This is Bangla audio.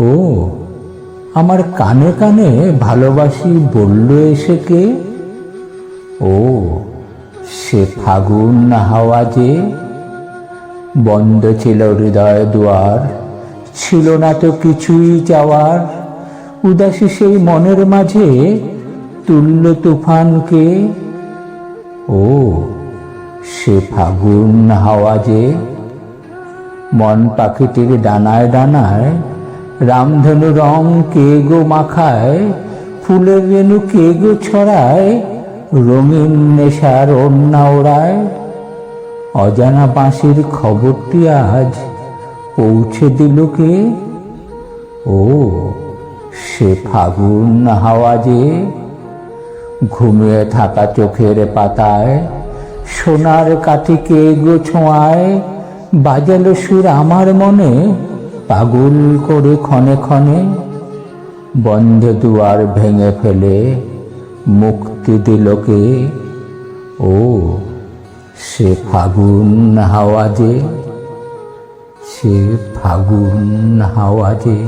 ও, আমার কানে কানে ভালোবাসি বলল এসে কে? ও, সে ফাগুন হাওয়া যে? বন্ধ ছিল হৃদয় দুয়ার, ছিল না তো কিছুই চাওয়ার উদাসী সেই মনের মাঝে তুল্য তুফানকে ও, সে ফাগুন হাওয়া যে? মন পাখিটির ডানায় ডানায় রামধনু রং কে গো মাখায় ফুলের রেণু কে গো ছড়ায়, রঙিন নেশার অন্যা ওড়ায়। অজানা বাঁশির খবরটি আজ পৌঁছে দিল কে? ও, সে ফাগুন হাওয়া যে ঘুমিয়ে থাকা চোখের পাতায়, সোনার কাঠিকে গো ছোঁয়ায়, বাজালো সুর আমার মনে পাগল করে ক্ষণে ক্ষণে বন্ধ দুয়ার ভেঙে ফেলে মুক্তি দিল কে? ও, সে ফাগুন হাওয়া যে, সে ফাগুন হাওয়া যে।